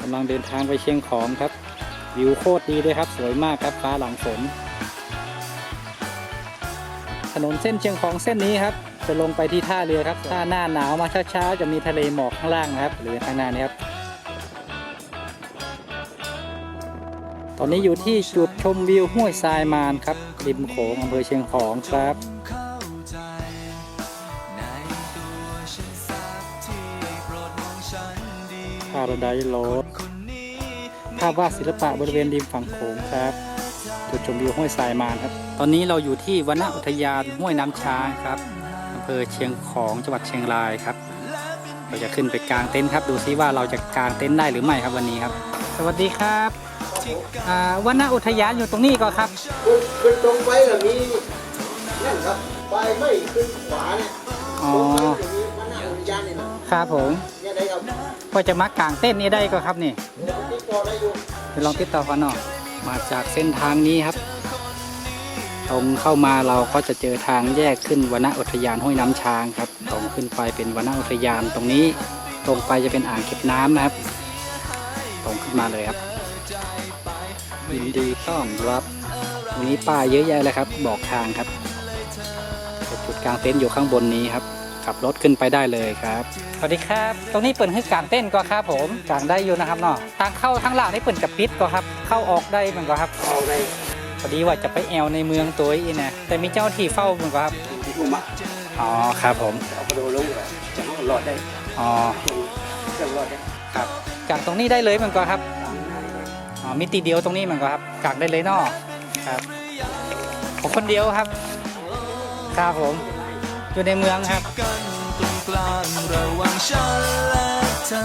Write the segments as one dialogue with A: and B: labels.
A: กำลังเดินทางไปเชียงของครับ วิวโคตรดีเลยครับ สวยมากครับฟ้าหลังฝนถนนเส้นเชียงของเส้นนี้ครับ จะลงไปที่ท่าเรือครับ ถ้าหน้าหนาวมาช้าๆจะมีทะเลหมอกข้างล่างนะครับ หรือข้างหน้านี้ครับ ตอนนี้อยู่ที่จุดชมวิวห้วยทรายมานครับริมโขงอำเภอเชียงของครับ
B: รา
A: ไดโรด
B: คนนี้
A: ภาพวาดศิลปะบริเวณริมฝั่งโขงครับจุดชมวิวห้วยทรายมานครับ ตอนนี้เราอยู่ที่วนอุทยานห้วยน้ำช้างครับอำเภอเชียงของจังหวัดเชียงรายครับ เราจะขึ้นไปกางเต็นท์ครับ ดูซิว่าเราจะกางเต็นท์ได้หรือไม่ครับวันนี้ครับ สวัสดีครับอ่าวนอุทยานอยู่ตรงนี้ก็ครับ
C: ขึ้นขึ้นตรงไปแบบนี้นั่นครับไปไม่ขึ้นขวาเนี่ย
A: อ๋อ
C: นี้มันน่าอุทยานนี่นะครับ
A: ผม
C: เนี่ยได้ครับ
A: พอจะมากกางเต็นนี้ได้ก็ครับนี่
C: ติดต่อได้อยู่
A: เดี๋ยวลองติดต่อกันหน่อยมาจากเส้นทางนี้ครับ ตรงเข้ามาเราก็จะเจอทางแยกขึ้นวนอุทยานห้วยน้ำช้างครับ ตรงขึ้นไปเป็นวนอุทยานตรงนี้ ตรงไปจะเป็นอ่างเก็บน้ำนะครับ ตรงขึ้นมาเลยครับยินดีต้อนรับตรงนี้ป้าเยอะแยะเลยครับ บอกทางครับจุดกลางเต็นท์อยู่ข้างบนนี้ครับ ขับรถขึ้นไปได้เลยครับสวัสดีครับ ตรงนี้เปิดให้กางเต้นท์ก็ครับผมกางได้อยู่นะครับเนาะทางเข้าทางหลังนี่เปิดกับปิดก็ครับ เข้าออกได้เหมือนกันครับ
C: เอาใน
A: พอดีว่าจะไปแอลในเมืองตัวอีนะแต่มีเจ้าที่เฝ้าเหมือนกันครับ
C: ที่ผมอะ
A: อ๋อครับผม
C: เอากระโดดลงเลยจะให้รอดได้
A: อ๋อ
C: เครื่องรอดได้
A: ครับกางตรงนี้ได้เลยเหมือนกันครับอ๋อมีตีเดียวตรงนี้เหมือนกันครับกางได้เลยเนาะครับผมคนเดียวครับครับผม อยู่ในเมืองครับ
B: กันตรงกลางระหว่างฉันและเธอ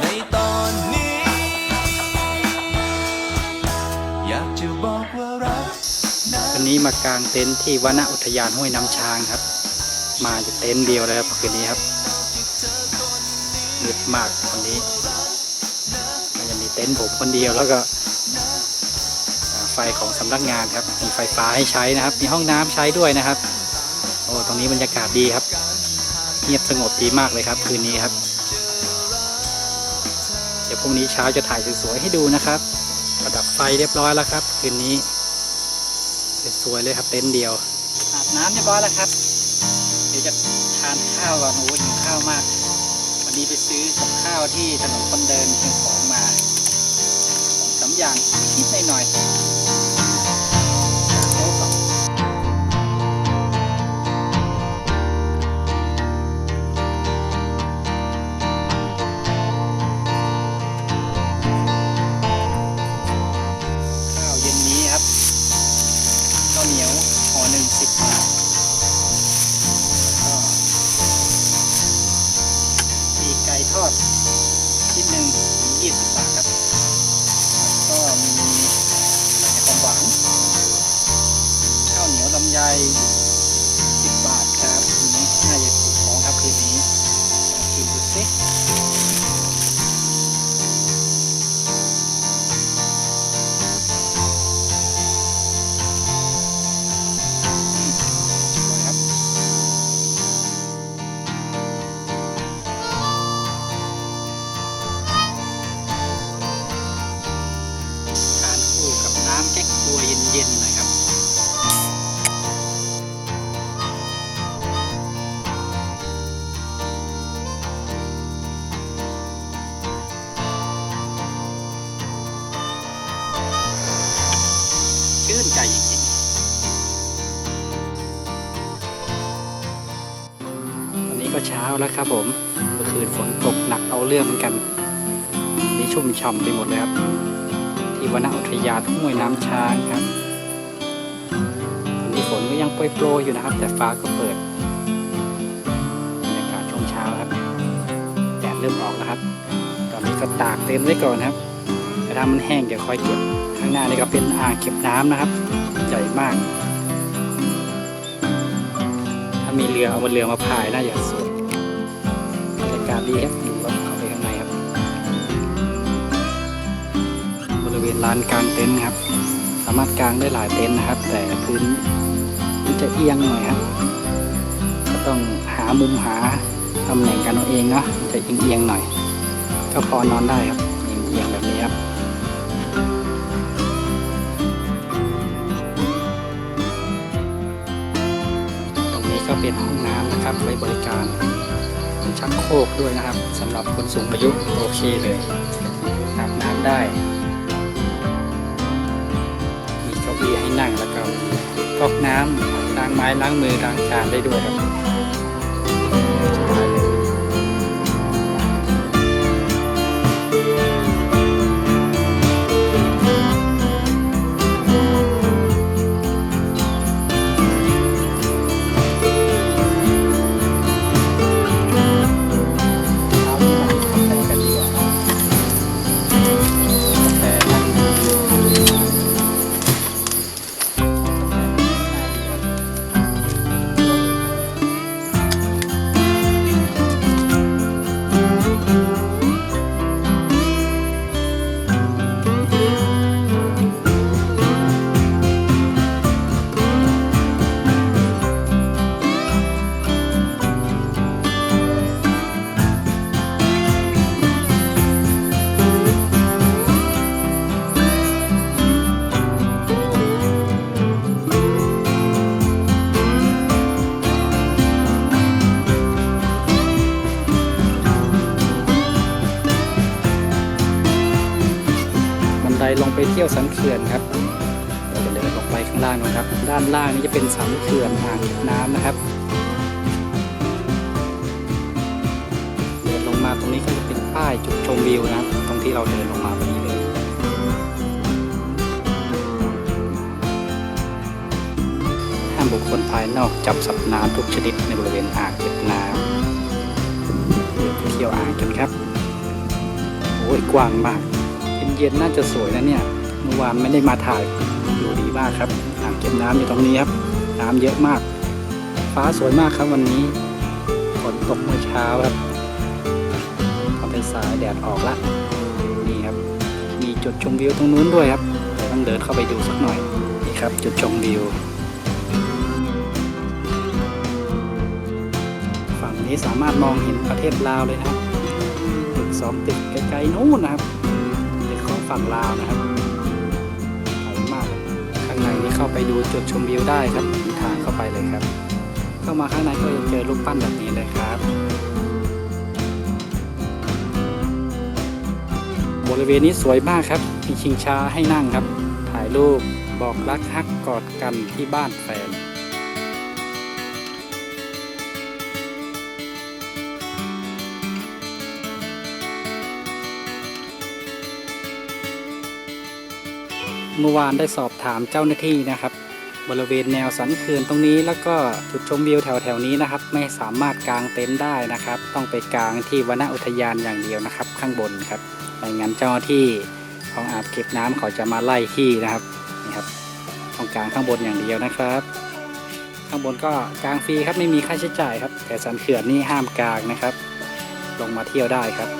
B: ในตอนนี้ อยากจะบอกว่ารัก
A: วันนี้มากางเต็นท์ที่วนอุทยานห้วยน้ำช้างครับ มาจะเต็นท์เดียวเลยครับคืนนี้ครับมืดมากวันนี้ก็จะมีเต็นท์ผมคนเดียวแล้วก็ไฟของสำนักงานครับ มีไฟฟ้าให้ใช้นะครับ มีห้องน้ำใช้ด้วยนะครับ อ้ตรงนี้บรรยากาศดีครับ เงียบสงบดีมากเลยครับ คืนนี้ครับ เดี๋ยวพรุ่งนี้เช้าจะถ่ายสวยๆให้ดูนะครับ ประดับไฟเรียบร้อยแล้วครับ คืนนี้สวยๆเลยครับเต็นท์เดียวอาบน้ำเรียบร้อยแล้วครับ เดี๋ยวจะทานข้าวก่อนโอ้ยหิวข้าวมาก วันนี้ไปซื้อกับข้าวที่ถนนคนเดินเชียงของมาของสาอย่างนิดหน่อย ยวลำไย ก็เช้าแล้วครับผมเมื่อคืนฝนตกหนักเอาเรื่องเหมือนกันนนี้ชุ่มฉ่ำไปหมดเลยครับ ที่วนาอุทยานห้วยน้ำช้างครับวันนี้ฝนก็ยังโปรยโปรยอยู่นะครับ แต่ฟ้าก็เปิดบรรยากาศช่วงเช้าครับแดดเริ่มออกแล้วครับ ตอนนี้ก็ตากเต็นท์ไว้ก่อนครับถ้ามันแห้งเดี๋ยวค่อยเก็บข้างหน้านี่ก็เป็นอ่างเก็บน้ำนะครับ ใหญ่มากามีเรือเอาบนเรือมาพายน่าจะสวยบรรยากาศดีครับดูว่าเข้าไปข้างในครับ บริเวณลานกลางเต็นท์ครับ สามารถกางได้หลายเต็นท์นะครับ แต่พื้นมันจะเอียงหน่อยครับ ก็ต้องหามุมหาตำแหน่งกันเอาเองเนาะมันจะเอียงๆหน่อย ก็พอนอนได้ครับเเอียงแบบนี้ครับ เป็นห้องน้ำนะครับไว้บริการเป็นชักโครกด้วยนะครับสำหรับคนสูงอายุโอเคเลยอาบน้ำได้ มีเก้าอี้ให้นั่งแล้วก็มีก๊อกน้ำล้างไม้ล้างมือล้างจานได้ด้วยครับ เที่ยวสันเขื่อนครับเราจะเดินลงไปข้างล่างนะครับ ด้านล่างนี้จะเป็นสันเขื่อนอ่างเก็บน้ำนะครับเดินลงมาตรงนี้ก็จะเป็นป้ายจุดชมวิวนะครับ ตรงที่เราเดินลงมาพอดีเลยห้ามบุคคลภายนอกจับสัตว์น้ำทุกชนิดในบริเวณอ่างเก็บน้ำเดินเที่ยวอ่างกันครับโอ้ยกว้างมาก เย็นๆน่าจะสวยนะเนี่ยเมื่อวานไม่ได้มาถ่ายอยู่ดีมากครับอ่างเก็บน้ำอยู่ตรงนี้ครับ น้ำเยอะมาก ฟ้าสวยมากครับวันนี้ฝนตกเมื่อเช้าครับพอไปสายแดดออกละนี่ครับ มีจุดชมวิวตรงนู้นด้วยครับต้องเดินเข้าไปดูสักหน่อยนี่ครับ จุดชมวิวฝั่งนี้สามารถมองเห็นประเทศลาวเลยนะครับตึกสองตึกไกลๆนู้นนะครับ ฝั่งลาวนะครับไกลมากข้างในนี้เข้าไปดูจุดชมวิวได้ครับมีทางเข้าไปเลยครับ เข้ามาข้างในก็จะเจอรูปปั้นแบบนี้เลยครับ บริเวณนี้สวยมากครับ มีชิงช้าให้นั่งครับ ถ่ายรูปบอกรักฮักกอดกันที่บ้านแฟน เมื่อวานได้สอบถามเจ้าหน้าที่นะครับ บริเวณแนวสันเขื่อนตรงนี้แล้วก็จุดชมวิวแถวๆนี้นะครับ ไม่สามารถกางเต็นท์ได้นะครับ ต้องไปกางที่วนอุทยานอย่างเดียวนะครับ ข้างบนครับไม่งั้นเจ้าหน้าที่ของอาบเก็บน้ำเขาจะมาไล่ที่นะครับนี่ครับต้องกางข้างบนอย่างเดียวนะครับ ข้างบนก็กางฟรีครับไม่มีค่าใช้จ่ายครับ แต่สันเขื่อนนี่ห้ามกางนะครับ ลงมาเที่ยวได้ครับ